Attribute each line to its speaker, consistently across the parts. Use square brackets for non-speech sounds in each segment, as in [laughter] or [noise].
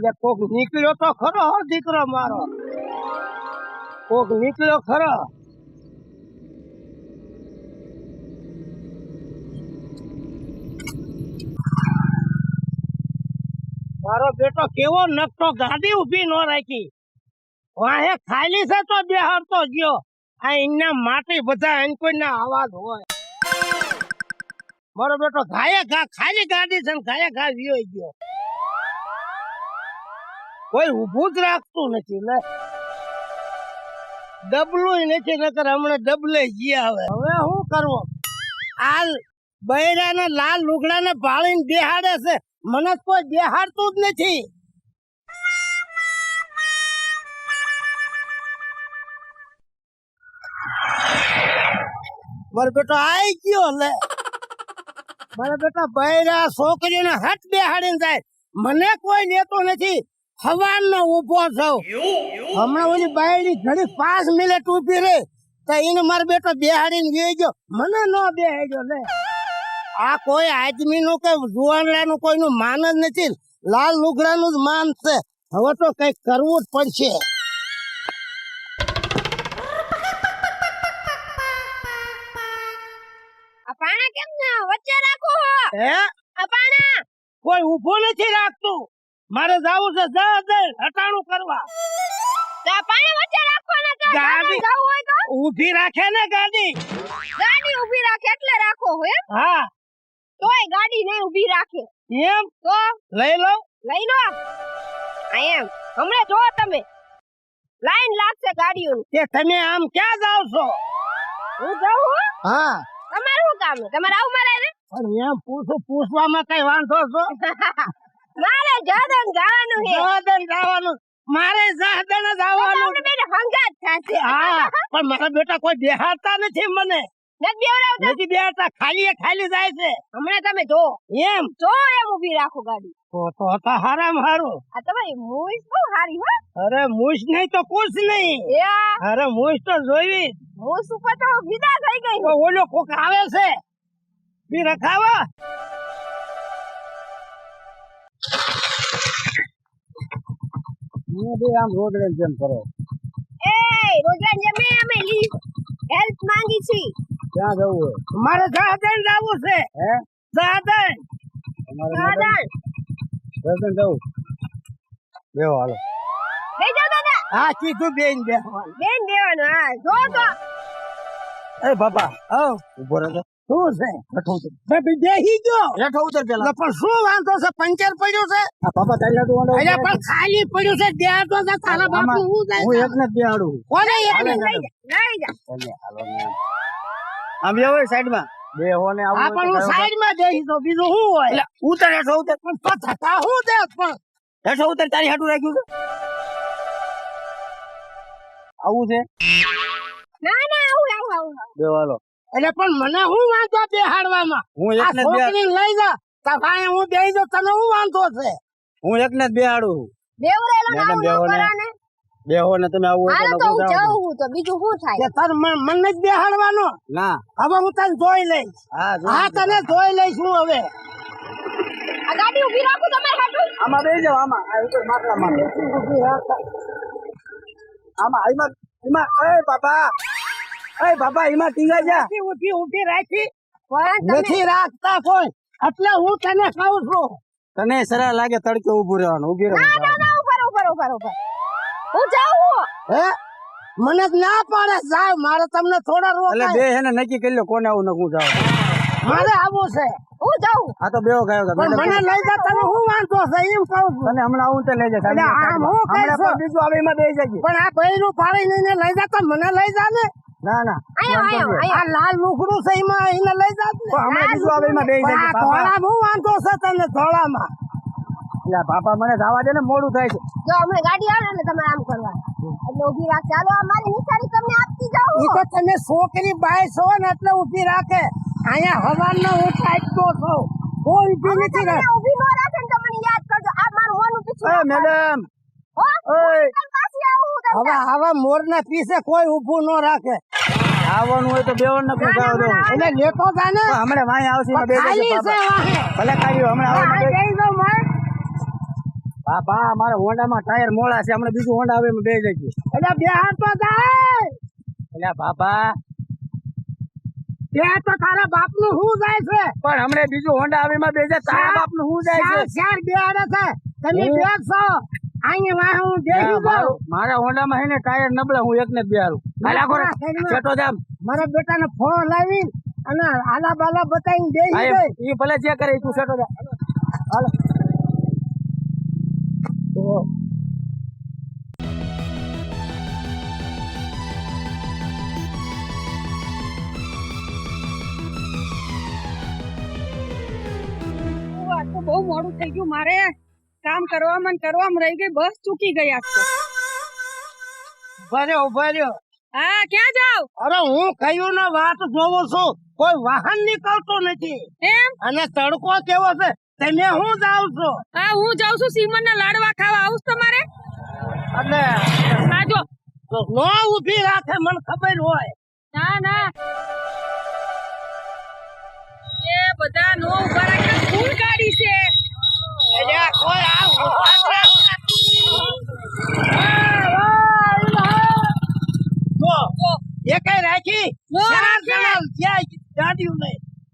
Speaker 1: એટલે કોક નીકળ્યો તો ખરો દીકરો મારો. કોક નીકળ્યો ખરો. મારો બેટો કેવો નકટો ગાડી ઊભી ન રાખી. વાહે ખાલી છે તો બેહારતો ગયો. આ એના માટી બધા અહીં કોઈના અવાજ હોય. મારો બેટો ઘાયે ઘા ખાલી ગાડી છે ઘાયે ઘા વિયો ગયો. કોઈ ઊભું જ રાખતું નથી, લે. ડબલું નથી, નકર હમણાં ડબલે ગયા હવે હવે શું કરવો? આ બૈરાને, લાલ લુગડાને ભાળીને દેહાડે છે. મને કોઈ દેહાડતું જ નથી. મારો બેટો આઈ ગયો, લે. મારા બેટા બૈરા છોકરીઓને હટ બેહાડીને જાય. મને કોઈ લેતો નથી. હવાનો ઊભો થયો હમણાં ઓલી બાયડી ઘડી પાંચ મિનિટ ઊભી રહી. તો એને મારો બેટો બેહાડીને ગયો ગયો. મને ન બેહાડ્યો લે. આ કોઈ આદમી નું કે જુવાનડા નું કોઈ નું માન જ નથી. લાલ લુગડા નું જ માન છે. હવે તો કંઈક કરવું જ પડશે.
Speaker 2: પાણા કેમ ના વચ્ચે રાખો હે. પાણા.
Speaker 1: કોઈ ઊભો નથી રાખતું. મારે જવું છે જા દે હટાણું કરવા.
Speaker 2: આ વચ્ચે રાખો ને
Speaker 1: ગાડી-
Speaker 2: જવું હોય તો.
Speaker 1: ઊભી રાખે ને ગાડી.
Speaker 2: ગાડી ઊભી રાખે એટલે રાખો હો એમ.
Speaker 1: હા.
Speaker 2: તોય ગાડી નહીં ઊભી રાખે.
Speaker 1: એમ?
Speaker 2: તો?
Speaker 1: લઈ લો.
Speaker 2: લઈ લો આ એમ. હમણાં જો તમે. લાઈન લાગશે ગાડીઓની.
Speaker 1: કે તમે આમ ક્યાં જાવ છો?
Speaker 2: હું જાઉં હો. તમારું શું કામ? તમારે આવું મારે?
Speaker 1: પણ એમ પૂછું પૂછવામાં કઈ વાંધો છો? [laughs]
Speaker 2: મારે જાદન જવાનું છે.
Speaker 1: જાદન જવાનું. મારે જાદન જવાનું આવવાનું.
Speaker 2: બેટા હંગાત થાશે.
Speaker 1: હા પણ મારા બેટા કોઈ બેહાતા નથી મને.
Speaker 2: નથી બેવડાવતા
Speaker 1: નથી બેહાતા ખાલી એ ખાલી જાય છે.
Speaker 2: હમણાં તમે જો.
Speaker 1: એમ?
Speaker 2: જો એમ ઊભી રાખો ગાડી.
Speaker 1: તો તો તો હારામ હારું.
Speaker 2: આ તમારી મૂવીસ બહુ હારી હો.
Speaker 1: અરે મૂછ નહીં તો કુછ નહીં. અરે મૂછ તો જોઈવી.
Speaker 2: મૂસ ઉપર તો વિદા થઈ ગઈ.
Speaker 1: ઓલો કોક આવે છે. બી રખાવા. હું બે આમ રોડ જેમ કરો.
Speaker 2: એ રોજન જેમ અમે લી હેલ્પ માંગી છી.
Speaker 1: ક્યાં જવું હોય? મારે સાધન જવું છે. હે? સાધન
Speaker 2: સાધન
Speaker 1: સાધન જવું? બેહો હાલો.
Speaker 2: લઈ જાઓ દાદા.
Speaker 1: હા કીધું બેન બેહવાનું.
Speaker 2: બેન દેવાનું હા. જો તો.
Speaker 1: એ બાપા આવ. ઊભો રહેજો. શું છે? બેઠો ઉતર. બે બેહી ગયો. બેઠો ઉતર પેલા. પણ શું વાંધો છે? પંચર પડ્યું છે? આ બાપા તારી તો વાંધો અરે પણ ખાલી પડ્યું છે ત્યાં તો ના તારા બાપુ હું જાય હું એકને બેહાડું કોને એકને
Speaker 2: લઈ જા લઈ જા
Speaker 1: આમ બેહો સાઈડમાં બે હોને આવું આ પણ હું સાઈડમાં દેહી તો બીજું શું હોય? ઉતર હેઠો ઉતર. પણ તો થતા હું દે પણ. હેઠો ઉતર તારી હાટું રાખ્યું છે? આવું છે?
Speaker 2: ના ના આવું આવું આવું.
Speaker 1: બેવાલો એટલે પણ મને હું વાંધો બેહાડવામાં? હું એકને છોકરી લઈ જા. તા હું બેહી જાઉં તને હું વાંધો છે? હું એકને જ બેહાડું
Speaker 2: બેવરેલો ને. કરાને.
Speaker 1: બેહો ને તમે આવું
Speaker 2: તો હું જાઉં હું તો. બીજું શું થાય?
Speaker 1: તાર મને જ બેહાડવાનો? ના. હવે હું તને જોઈ લઈશ. હા તને જોઈ લઈશ હું હવે.
Speaker 2: આ ગાડી ઊભી રાખું તમે હાટું?
Speaker 1: આમાં બેસી જાવ આમાં. આ ઉપર માટલામાં આમાં આઈમાં એમાં એ બાબા એ બાબા એમાં ટીંગા જા. ઉઠી ઉઠી રાખી. નથી રાખતા કોઈ. એટલે હું તને કહું છું. તને સરળ લાગે તડકે ઉભું રહેવાનું ઊભી
Speaker 2: ના ના ના ઉપર ઉપર ઉપર ઉપર હું જાઉં હે?
Speaker 1: મને ના પાડે સાહેબ મારે તમને થોડા રોકાય. એટલે બે હેને નક્કી કરી લો કોને આવું નકું જાવ મારે આવું છે.
Speaker 2: હું જાઉં.
Speaker 1: આ તો બેવો ગયો કે મને લઈ જા તને હું વાંધો છે એમ કહું છું. અને હમણાં આવું તે લઈ જા આમ હું કહીશ. બીજું આવે એમાં બેસી જજે. પણ આ બૈરું પાડી લઈને લઈ જા તો મને લઈ જા ને. ના ના.
Speaker 2: અહીંયા અહીંયા
Speaker 1: આ લાલ લુગડું છે એમાં એને લઈ જા હમણાં બીજું આવે એમાં ધોળા હું વાંધો છે તને ધોળામાં? એટલે બાપા મને જવા દે ને મોડું થાય છે.
Speaker 2: જો હમણાં ગાડી આવે ને તમે આમ કરવા. એટલે ઊભી રાખ ચાલો અમારી મારી નિશાની તમને આપતી જાઉં.
Speaker 1: ઈ તો તમે છોકરી બાય છો ને એટલે ઊભી રાખે. અહીંયા હવાનો હું કાઢતો છો. કોઈ ઊભી નથી
Speaker 2: તમને
Speaker 1: રાખ
Speaker 2: ઊભી ન રાખે ને તો યાદ કરજો. આ મારું મોનું પીછું
Speaker 1: એ મેડમ ઓય. હવે આવા મોર ના પીછે. કોઈ ઊભું ન રાખે. આવવાનું હોય તો બેવન ને
Speaker 2: પૂછાવ દો.
Speaker 1: એટલે લેતો જાને હમણે વાય આવશે ખાલી છે વાહે. ભલે કાઢ્યો હમણે આવો
Speaker 2: જઈ જાઉં માર.
Speaker 3: બાપા અમારા હોન્ડામાં ટાયર મોડા છે હમણાં બીજું હોન્ડા આવે એમાં બે જઈએ.
Speaker 1: એટલે બે હાથ તો જાય.
Speaker 3: એટલે બાપા
Speaker 1: બે તો તારા બાપનું શું જાય છે?
Speaker 3: પણ હમણાં બીજું હોન્ડા આવે એમાં બે જાય તારા બાપનું શું જાય છે?
Speaker 1: ચાર બે હાડે છે. તમે
Speaker 3: હું-
Speaker 1: બે છો. અહીંયા વાહ હું
Speaker 3: મારું- હોન્ડામાં હે ને ટાયર નબળા હું એકને જ બેહારું. હાલ
Speaker 1: મારા બેટાને ફોન લાવી અને આલા બાલા બતાવીને બેસી
Speaker 3: એ- એ ભલે જે કરે તું છેટો જા હાલ.
Speaker 4: આજ તો બહુ મોડું થઈ ગયું. મારે કામ કરવામાં કરવામાં રહી ગઈ. બસ ચૂકી ગયા
Speaker 1: ઊભા રહ્યો ઊભા રહ્યો.
Speaker 4: હા ક્યાં જાવ?
Speaker 1: અરે હું કયું ને વાત જોવો છું. કોઈ વાહન નીકળતું નથી.
Speaker 4: એમ?
Speaker 1: અને તડકો કેવો છે? તમે હું જાવ છો?
Speaker 4: હા હું જાઉં છું. સીમન ના લાડવા ખાવા આવું તમારે?
Speaker 1: અને
Speaker 4: હા જો.
Speaker 1: નો ઊભી રાખે મને ખબર હોય.
Speaker 4: ના ના. એ બધા નો ઊભા રાખે. ફૂલ કાઢી છે.
Speaker 1: એટલે કોઈ આ ઊભા જ રાખે. જો,
Speaker 4: જો,
Speaker 1: એ કઈ રાખી
Speaker 4: નો
Speaker 1: ચાર ક્યાંય ગાડીઓ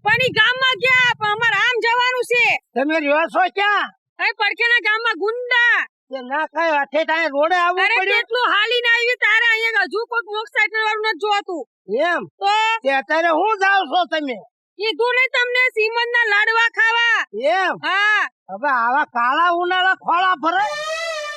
Speaker 4: પણ ઈ ગામમાં ગયા પણ અમારે આમ જવાનું છે.
Speaker 1: તમે રહ્યો છો ક્યાં?
Speaker 4: અહીં પડખેના ગામમાં ગુંડા.
Speaker 1: કે ના કઈ હાથે ટાણે રોડે આવવું
Speaker 4: અરે
Speaker 1: પડ્યું.
Speaker 4: કેટલું હાલીને આવી તારે અહીંયા હજુ કોઈક મોટરસાઇકલ વાળું નથી જોતું
Speaker 1: એમ?
Speaker 4: તો?
Speaker 1: તે અત્યારે હું જાવ છો તમે?
Speaker 4: કીધું ને તમને સીમન ના લાડવા ખાવા.
Speaker 1: એમ?
Speaker 4: હા.
Speaker 1: હવે આવા કાળા ઉનાળા ખોળા ભરે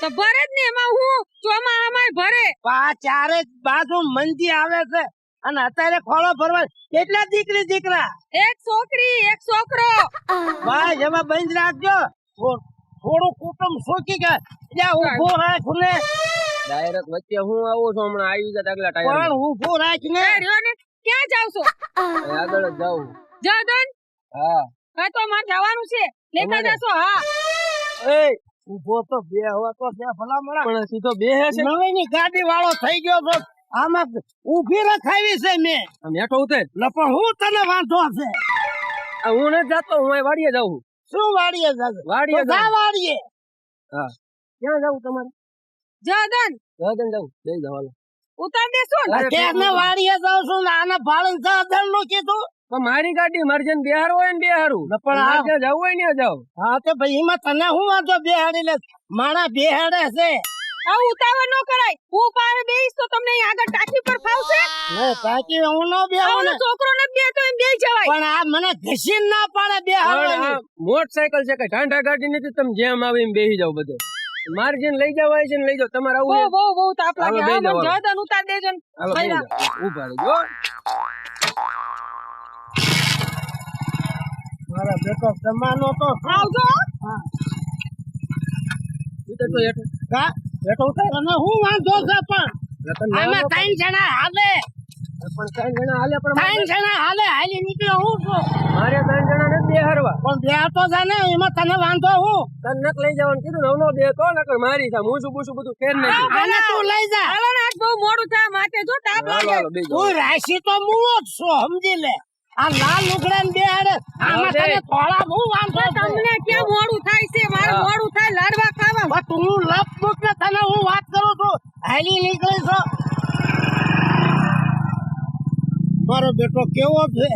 Speaker 4: તો ભરે જ ને એમાં હું ચોમાસામાં ભરે.
Speaker 1: આ ચારે બાજુ મંદી આવે છે. અને અત્યારે ખોળો ભરવા કેટલા દીકરી દીકરા?
Speaker 4: એક છોકરી એક છોકરો.
Speaker 1: ભાઈ એમાં બંધ રાખજો. થોડું કુટુંબ સોકી કે ત્યાં ઊભો રાખ ને.
Speaker 3: ડાયરેક્ટ વચ્ચે હું આવું છું હમણાં આવી ગયા આગલા ટાયર
Speaker 1: પણ ઊભો રાખ ને.
Speaker 4: રહ્યો ને ક્યાં જાવ છો?
Speaker 3: આગળ જાવ
Speaker 4: જદન
Speaker 3: હા.
Speaker 4: હા તો મારે જવાનું છે. લેતા? જશો હા.
Speaker 1: એ ઊભો તો બે હવા તો બે ભલા મળા.
Speaker 3: પણ સીધો બે છે.
Speaker 1: નવી ની ગાડી વાળો થઈ ગયો છો. આમાં ઊભી રખાવી છે મેં.
Speaker 3: હેઠો ઉતર.
Speaker 1: એટલે પણ હું તને વાંધો છે.
Speaker 3: હું નથી જાતો હું વાડીએ જાઉં.
Speaker 1: શું વાડીએ જાજે?
Speaker 3: વાડીએ
Speaker 1: જા વાડીએ. હા.
Speaker 3: ક્યાં જાઉં તમારે?
Speaker 4: જદન
Speaker 3: ગાર્ડન જાઉં. જઈ જાવ હાલો.
Speaker 4: ઉતાર દેશો ને.
Speaker 1: કે વાડીએ જાઉં છું ને આને ભાડે સાધનનું કીધું.
Speaker 3: પણ મારી ગાડી મારે જેને બિહાર હોય ને બિહારું.
Speaker 1: ને પણ
Speaker 3: આજે જવું હોય ને જાવ
Speaker 1: હા તો ભાઈ એમાં તને હું વાંધો બેહાડી લે? મારા બેહાડે છે.
Speaker 4: આવું ઉતાવળ ન કરાય. હું પાસે બેહીશ તો તમને અહીં આગળ ટાંકી પર ફાવશે.
Speaker 1: ને ટાંકી હું ન બેહું ને.
Speaker 4: છોકરો ન બે તો એમ બે જવાય.
Speaker 1: પણ આ મને ઘસીને ના પાડે બેહાડવાની.
Speaker 3: મોટરસાયકલ છે કે ઢાંઢા ગાડી નથી તમે જેમ આવે એમ બેસી જાવ બધે. માર્જિન જેને લઈ જવાય છે ને લઈ જાવ તમારે આવું
Speaker 4: બહુ? બહુ બહુ તાપ લાગે. હા મને
Speaker 3: જાઓ.
Speaker 4: જદન ઉતાર દેજો ને.
Speaker 3: ઊભા રહેજો
Speaker 1: મારા બેટો જમાનો તો
Speaker 4: આવજો
Speaker 1: બેટો ઉતાર અને હું વાંધો છે પણ. આમાં ત્રણ જણા હાલે.
Speaker 3: પણ ત્રણ જણા હાલે પણ
Speaker 1: ત્રણ જણા હાલે હાલી નીકળ્યો હું છું
Speaker 3: મારે ત્રણ જણા નથી બેહારવા.
Speaker 1: પણ બે તો જાને એમાં તને વાંધો હું?
Speaker 3: તને લઈ જવાનું કીધું નવનો બે તો નકર મારી છે. શું પૂછું બધું ફેર
Speaker 1: નહીં તું લઈ જા.
Speaker 4: હાલો ને આજ બહુ મોડું થાય માટે જો તાપ લાગે.
Speaker 1: તું રાશી તો મુવો જ છો સમજી લે. આ લાલ લુગડા ને બેહાડે આમાં. તને થોડા.
Speaker 4: તમને મોડું થાય છે? મારે મોડું થાય લાડવા ખાવા.
Speaker 1: પણ તું લપ મૂક ને તને હું વાત કરું છું. હાલી નીકળી છો. મારો બેટો કેવો છે?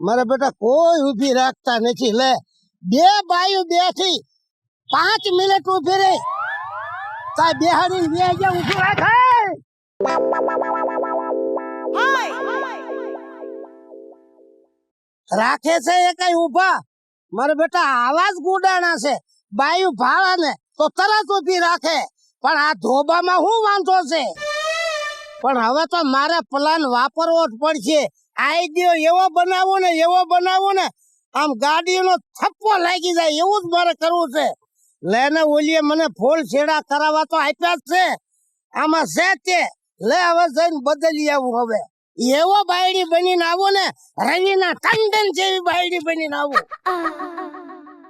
Speaker 1: મારા બેટા કોઈ ઊભી રાખતા નથી. લે બે બાયું બેઠી. પાંચ મિનિટ ઊભી રહી. તા બેહાડી બે ગયા ઊભી રાખે. રાખે છે એ કઈ ઊભા મારા બેટા આવા જ ગુડાણા છે. બાયું ભાડા ને તો તરત ઊભી રાખે. પણ આ ધોબામાં શું વાંધો છે? પણ હવે તો મારે પ્લાન વાપરવો જ પડશે. આઈડિયો એવો બનાવો ને, એવો બનાવો ને, આમ ગાડીનો થપ્પો લાગી જાય એવું જ મારે કરવું છે. લેને ઓલીએ મને ફૂલ છેડા કરાવવા તો આપ્યા જ છે. આમાં છે તે. લે હવે જઈને બદલી આવું હવે. એવો બાયડી બનીને આવો ને, રવિના ટંડન જેવી બાયડી બનીને આવો.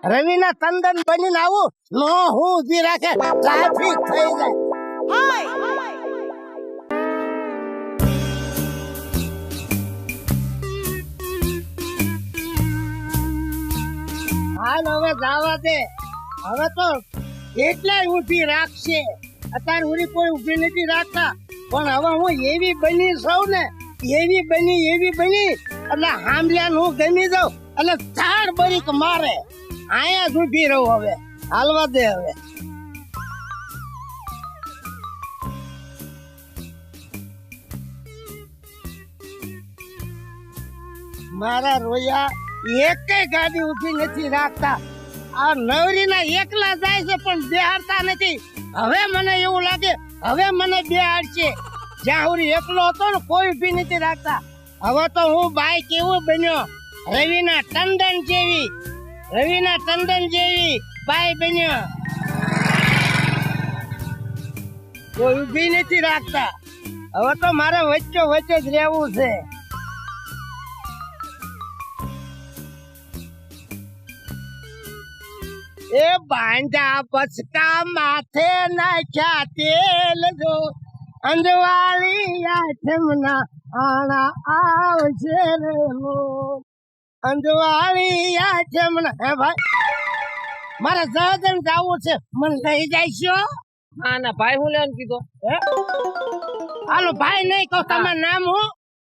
Speaker 1: રવિના ટંડન બનીને આવું, નો હું ઊભી રાખે ટ્રાફિક થઈ જાય. હાલ હવે જાવા દે. હવે તો એટલે ઊભી રાખશે. અત્યારે ઉરી કોઈ ઊભી નથી રાખતા. પણ હવે હું એવી બની સૌ ને એવી બની એવી બની. એટલે હામલ્યા હું ગમી જાઉં. એટલે ઝાડ બરીક મારે. જ ઊભી રહું હવે. હાલવા દે હવે. મારા રોયા એકેય ગાડી ઊભી નથી રાખતા. આ નવરીના એકલા જાય છે, પણ બેહાડતા નથી. હવે મને એવું લાગે, હવે મને બેહાડશે. જ્યાં હું એકલો હતો ને કોઈ ભી નથી રાખતા. હવે તો હું બાઈક એવું બન્યો? રવિના ટંડન જેવી. રવિના ટંડન જેવી બાઈ બન્યો. કોઈ ઊભી નથી રાખતા. હવે તો મારે વચ્ચે વચ્ચે જ રહેવું છે. એ બાંધા બસકા માથે નાખ્યા તેલ જો. અંજવાળી આઠમના આણા આવશે રે હો. અંજવાળી આઠમના હે ભાઈ? મારે સહજન જવું છે મને લઈ જાય છો
Speaker 3: ના ના ભાઈ હું લેવાનું કીધો?
Speaker 1: હાલો ભાઈ નહીં કહો તમારું નામ હું?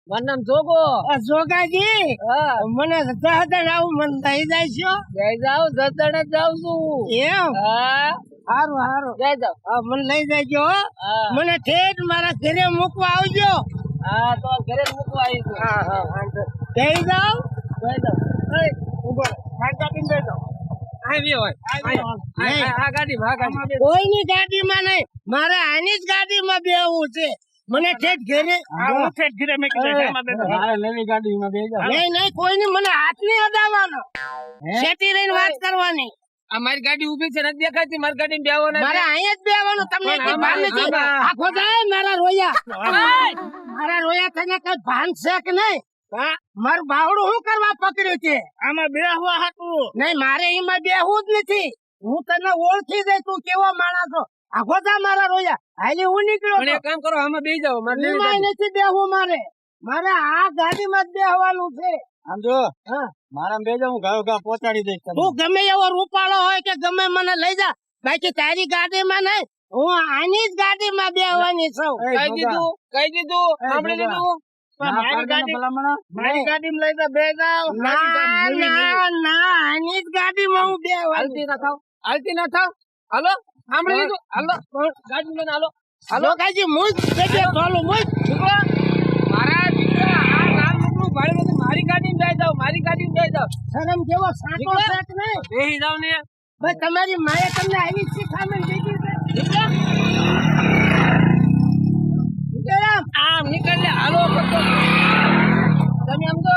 Speaker 3: મારું નામ જોગો.
Speaker 1: અ, જોગાજી? મને સહજન આવું મને લઈ જાય છો
Speaker 3: જય જાવ જતણ જ જાઉં છું.
Speaker 1: એમ?
Speaker 3: હા.
Speaker 1: હારું હારું.
Speaker 3: જઈ જાવ
Speaker 1: હા, મને લઈ જાય મને ઠેઠ મારા ઘરે મૂકવા આવજો.
Speaker 3: હા તો ઘરે મૂકવા આવી
Speaker 1: હા. હા વાંધો. જઈ જાવ
Speaker 3: જઈ જાવ
Speaker 1: ઊભો. ખાટલા પીને. નહીં.
Speaker 3: આ ગાડી
Speaker 1: કોઈની ગાડીમાં નહીં. મારે આની જ ગાડીમાં બેહવું છે. મને ઠેઠ ઘરે નહીં નહીં કોઈની મને હાથ નહીં અડાવવાનો રહીને વાત કરવાની.
Speaker 3: આ મારી ગાડી ઊભી છે નથી દેખાતી મારી ગાડી બેવો
Speaker 1: મારે અહીંયા જ બેવાનું તમને
Speaker 3: પણ
Speaker 1: ભાન નથી? આખો જાય મારા રોયા. મારા રોયા તને કઈ ભાન છે કે નહીં? મારું બાવડું શું કરવા પકડ્યું છે? આમાં બેહવા હતું નહીં મારે એમાં બેહવું જ નથી. હું તને ઓળખી દઈ તું કેવો માણસ છો. આખો જા મારા રોયા. હાલી હું નીકળ્યો
Speaker 3: કામ કરો આમાં બે જાવ મારે
Speaker 1: નથી બેહવું મારે. મારે આ ગાડીમાં જ બેહવાનું છે.
Speaker 5: સમજો?
Speaker 1: હા.
Speaker 5: મારા બેજો હું ઘાવ ઘા પહોંચાડી દઈશ
Speaker 1: હું ગમે એવો રૂપાળો હોય કે ગમે મને લઈ જા. બાકી તારી ગાડીમાં નહીં હું આની જ ગાડીમાં બેહવાની છું.
Speaker 3: કઈ દીધું? કઈ દીધું? સાંભળી
Speaker 5: દીધું
Speaker 3: લીધું?
Speaker 1: મારી ગાડી-
Speaker 5: ભલામણ.
Speaker 1: મારી ગાડીમાં લઈ જા બે જાવ ના ના ના આની જ ગાડીમાં હું બે
Speaker 3: હાલતી ના થાવ. હાલતી ના થાવ. હાલો સાંભળી લીધું? હાલો ગાડી લઈને હાલો. હાલો.
Speaker 1: કાજી મુજ મુજ
Speaker 3: દીકરો, મારા દીકરા આ નામ મોકલું ભાડે નથી મારી ગાડી જાય જાવ મારી ગાડી જાય જાવ
Speaker 1: શરમ જેવો સાચો સેટ નહીં.
Speaker 3: બેસી જાવ ને.
Speaker 1: ભાઈ તમારી માએ તમને આવી શીખામણ દીધી છે.
Speaker 3: આમ નીકળ હાલો કરતો. તમે આમ તો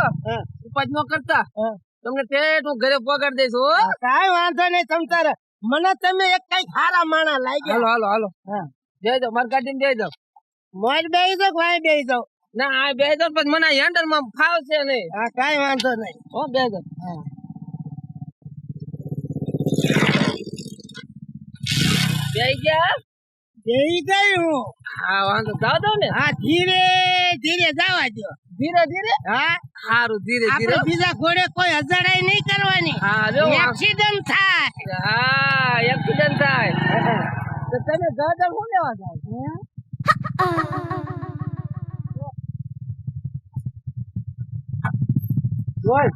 Speaker 3: ઉપાજ ન કરતા. તમને ઠેઠ હું ઘરે પગાડ દઈશ
Speaker 1: કાંઈ વાંધો નહીં તમ મને તમે એક કઈ સારા માણા
Speaker 3: હાલો
Speaker 1: લાગ્યા
Speaker 3: હાલો. હાલો જઈ જાવ મારી ગાડી જઈ જાવ
Speaker 1: મોજ બેહી જાવ ભાઈ બેહી જાવ
Speaker 3: ના આ બે હજાર પછી મને હેન્ડલમાં ફાવશે નહીં.
Speaker 1: હા કાઈ વાંધો નહીં.
Speaker 3: હો બે જાવ બે ગયા?
Speaker 1: જઈ ગઈ હું.
Speaker 3: હા વાંધો. જાવ દો ને.
Speaker 1: હા ધીરે ધીરે જવા દો
Speaker 3: ધીરે ધીરે?
Speaker 1: હા.
Speaker 3: સારું ધીરે ધીરે.
Speaker 1: બીજા ઘોડે કોઈ હજારાઈ નહીં કરવાની.
Speaker 3: હા જો
Speaker 1: એક્સિડન્ટ થાય.
Speaker 3: હા એક્સિડન્ટ થાય. તો તમે ગાદર શું લેવા જાવ
Speaker 5: જોઈ.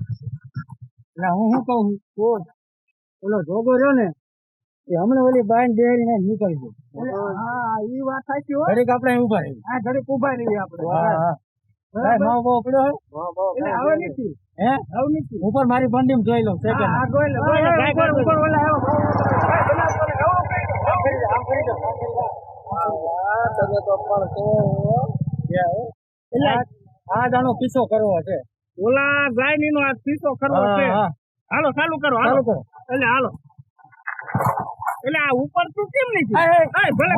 Speaker 5: એટલે હું શું કહું? છું? ઓલો જોગો રહ્યો ને એ હમણાં ઓલી બાઈન ને નીકળી ગયો.
Speaker 1: હા ઈ વાત સાચી હોય
Speaker 5: ઘડીક આપણે ઊભા રહીએ.
Speaker 1: આ ઘડીક ઊભા રહીએ આપણે.
Speaker 5: હા, હા. હે. ઉપર મારી બંડી જોઈ
Speaker 1: હા, હા, લે.
Speaker 3: તમે તો પણ
Speaker 5: એટલે આ જાણો પીછો કરવો છે.
Speaker 1: ઓલા ગાયની નો આ પીછો કરવો છે. હાલો ચાલુ કરો હાલો.
Speaker 5: કરો.
Speaker 1: એટલે હાલો. એટલે આ ઉપર તું કેમ નહીં
Speaker 5: એ,
Speaker 1: ભલે.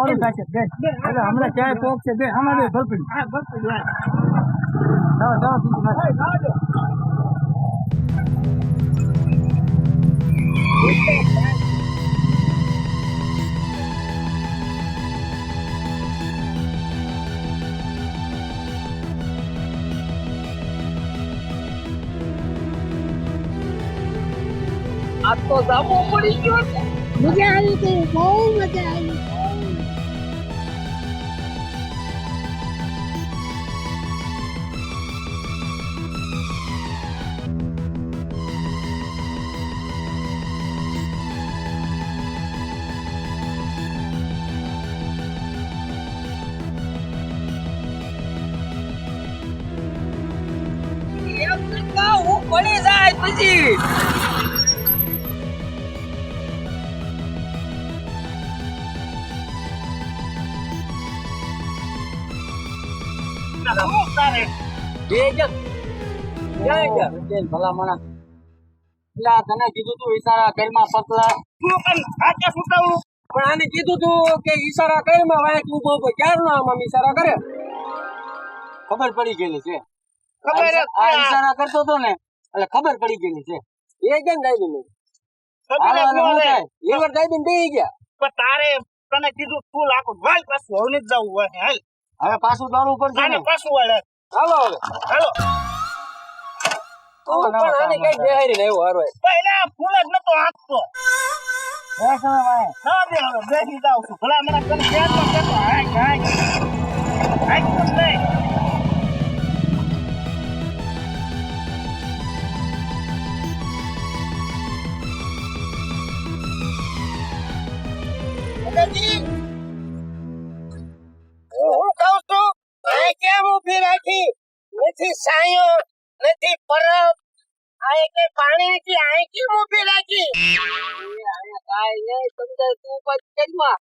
Speaker 5: બે એટલે હમણાં ચાય કોક છે બે અમારે બે ભલપડી
Speaker 1: હા બસ. હા
Speaker 5: જાઓ જાઓ. બીજું
Speaker 3: આ તો જામો પડી ગયો છે
Speaker 1: મજા આવી ગઈ બહુ મજા આવી
Speaker 3: પડી જાય પછી
Speaker 5: ભલા માણસ. તને કીધું તું ઈશારા ઘરમાં પતલા પણ આને કીધું તું કે ઈશારા ઘરમાં વાંક તું ઊભો ક્યારનો ના આમ ઈશારા કરે. ખબર પડી ગયેલી છે.
Speaker 1: ખબર
Speaker 5: આ ઈશારા કરતો તો ને એટલે ખબર પડી ગયેલી છે. એ કેમ દાઈ
Speaker 1: રહે.
Speaker 5: એવર દાઈ દઉં બેહી ગયા.
Speaker 1: પણ તારે તને કીધું તું લાખો ભાઈ પાછું હવે જ જવું હોય હાલ.
Speaker 5: હવે પાછું દોડવું પડશે
Speaker 1: પાછું વળે.
Speaker 5: હાલો હવે
Speaker 1: હાલો.
Speaker 5: તું પણ આને કઈ બેહારી ને એવું હારો
Speaker 1: પહેલા ફૂલ જ નતો
Speaker 5: હવે
Speaker 1: બેસી છું. ભલા મને હાય હાય હાય નહીં. હું ઊભી રાખી નથી સાયો નથી પરબ. આ એક પાણી નથી આંખી મૂકી રાખી
Speaker 3: કાંઈ નહીં સમજાય તું પછી કેજમાં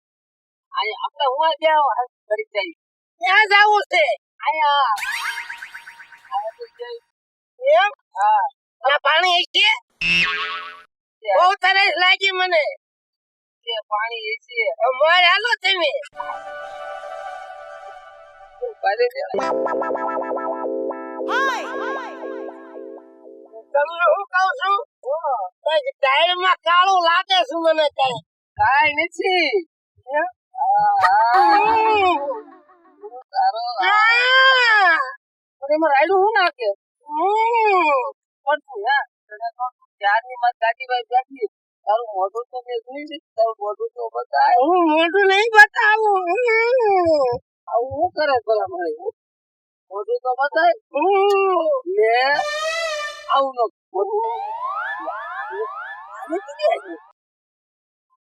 Speaker 3: આય આપણે હું ગયા કરી જાય.
Speaker 1: ક્યાં જાવું છે.
Speaker 3: આયા.
Speaker 1: એમ? હા. પાણી છે? બહુ તરસ લાગી મને.
Speaker 3: પાણી છે.
Speaker 1: મોર હાલો તમે.
Speaker 3: પાડે છે
Speaker 1: તમને હું કંઈક ટાયરમાં કાળું લાગે છે મને કઈ
Speaker 3: કાંઈ નથી રાયડું હું નાખે. પડતું યાર તને તો ત્યારની માં બેઠી તારું મોઢું તો મેં જોઈ છે તારું મોઢું તો બતાય
Speaker 1: હું મોઢું નહીં બતાવું.
Speaker 3: આવું હું કરે ભલા મારી? મોઢું તો બતાય. લે. આવું નો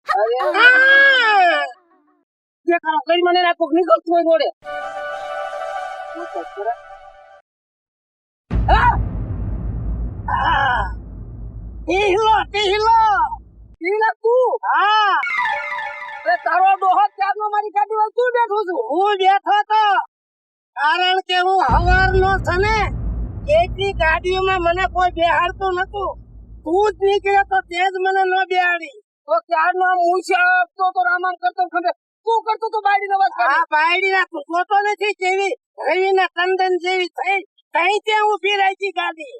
Speaker 3: અરે! જે કરો કરી મને ના કોક નીકળતું હોય જોડે
Speaker 1: આ! ટીહલો. ટીહલો
Speaker 3: તું?
Speaker 1: હા.
Speaker 3: અરે તારો ડોહો ત્યારનો મારી ગાડીમાં તું બેઠો છું?
Speaker 1: હું બેઠો તો. કારણ કે હું હવારનો છે ને એટલી ગાડીઓમાં મને કોઈ બેહાડતું નતું. તું જ નીકળ્યો તો તે જ મને ન બેહાડી.
Speaker 3: તો ત્યારનો હું છે આપતો તો રામામ કરતો ખંડે તું કરતો તો બાયડી નવાજ
Speaker 1: આ બાયડી ના તું જોતો નથી કેવી રવિ ના ટંડન જેવી થઈ. કઈ ત્યાં ઊભી રહી ગાડી.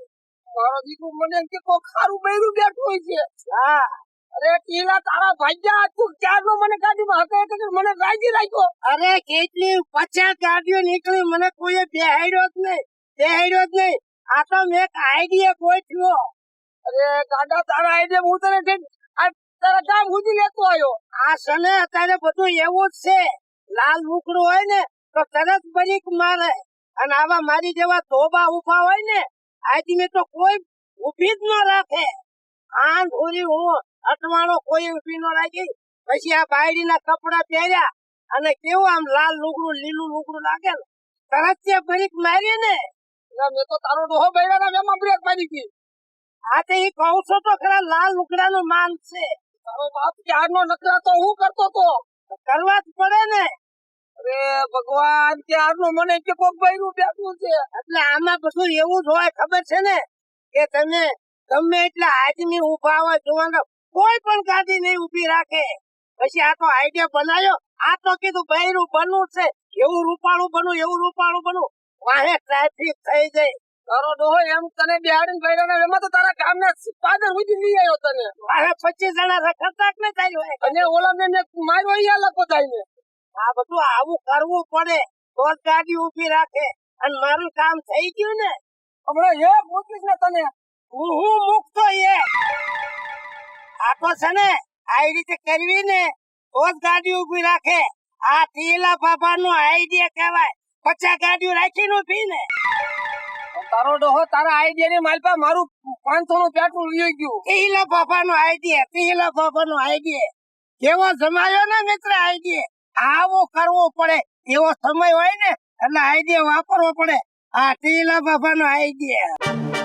Speaker 3: મારો દીકરો મને કે કો ખારું બૈરું બેઠું હોય છે.
Speaker 1: હા.
Speaker 3: અરે ટીલા તારા ભાગ્યા તું ક્યારનો મને ગાડીમાં હકે હકે મને રાજી રાખ્યો
Speaker 1: અરે કેટલી પચાસ ગાડીઓ નીકળી મને કોઈએ બેહાડ્યો જ નહીં બેહાડ્યો જ નહીં. આ તો મેં એક આઈડિયા ગોઠવ્યો
Speaker 3: અરે ગાડા તારા આઈડિયા હું તને આ તારા ગામ સુધી લેતો આવ્યો.
Speaker 1: આ સને અત્યારે બધું એવું જ છે. લાલ લુકડું હોય ને તો તરત બરીક મારે. અને આવા મારી જેવા ધોબા ઊભા હોય ને આદમી તો કોઈ ઊભી જ ન રાખે. આન ધોરી હું અટવાણો કોઈ ઊભી ન રાખી પછી આ બાયડી ના કપડા પહેર્યા અને કેવું આમ લાલ લુગડું લીલું લુગડું લાગે ને તરત તે બ્રેક મારી ને
Speaker 3: મેં તો તારો ડોહો બૈરાના વેમાં બ્રેક મારી ગઈ.
Speaker 1: આ તે એ કહું છો તો ખરા લાલ લુગડા નો માન છે.
Speaker 3: તારો બાપ ક્યારનો નકરા તો હું કરતો તો?
Speaker 1: કરવા જ પડે ને.
Speaker 3: અરે ભગવાન ક્યારનો મને કે કોક બૈરું બેઠું છે.
Speaker 1: એટલે આમાં કશું એવું જ હોય ખબર છે ને? કે તમે ગમે એટલા આદમી ઊભા હોય જોવાના કોઈ પણ ગાડી નહીં ઊભી રાખે. પછી આ તો આઈડિયા બનાવ્યો આ તો કીધું બૈરું બનવું છે. એવું રૂપાળું બનવું એવું રૂપાળું બનવું. વાહે ટ્રાફિક થઈ જાય.
Speaker 3: તારો ડોહો એમ તને બિહાડીને બૈરાના એમાં તો તારા ગામના પાદર સુધી લઈ આવ્યો તને.
Speaker 1: વાહે પચીસ જણા રખડતા જ નહીં થાય
Speaker 3: અને ઓલા મેં મેં માર્યો અહીંયા લખો થઈને
Speaker 1: આ બધું આવું કરવું પડે. તો જ ગાડી ઊભી રાખે. અને મારું કામ થઈ ગયું ને.
Speaker 3: હમણાં એ મૂકીશ ને તને.
Speaker 1: હું હું મૂકતો એ. આ તો છે ને આવી રીતે કરવી ને તો જ ગાડી ઊભી રાખે. આ તીલા બાબા નો આઈડિયા કહેવાય. પચાસ ગાડીઓ રાખી નું. પી ને
Speaker 3: તારો ડોહો તારા આઈડિયા ની માલપા મારું પાંચસો નું પેટ્રોલ લઈ ગયું.
Speaker 1: તીલા બાબા નો આઈડિયા તીલા બાબા નો આઈડિયા કેવો જમાયો ને મિત્ર આઈડિયા આવો કરવો પડે. એવો સમય હોય ને એટલે આઈડિયા વાપરવો પડે. આ ટીલા બાબા નો આઈડિયા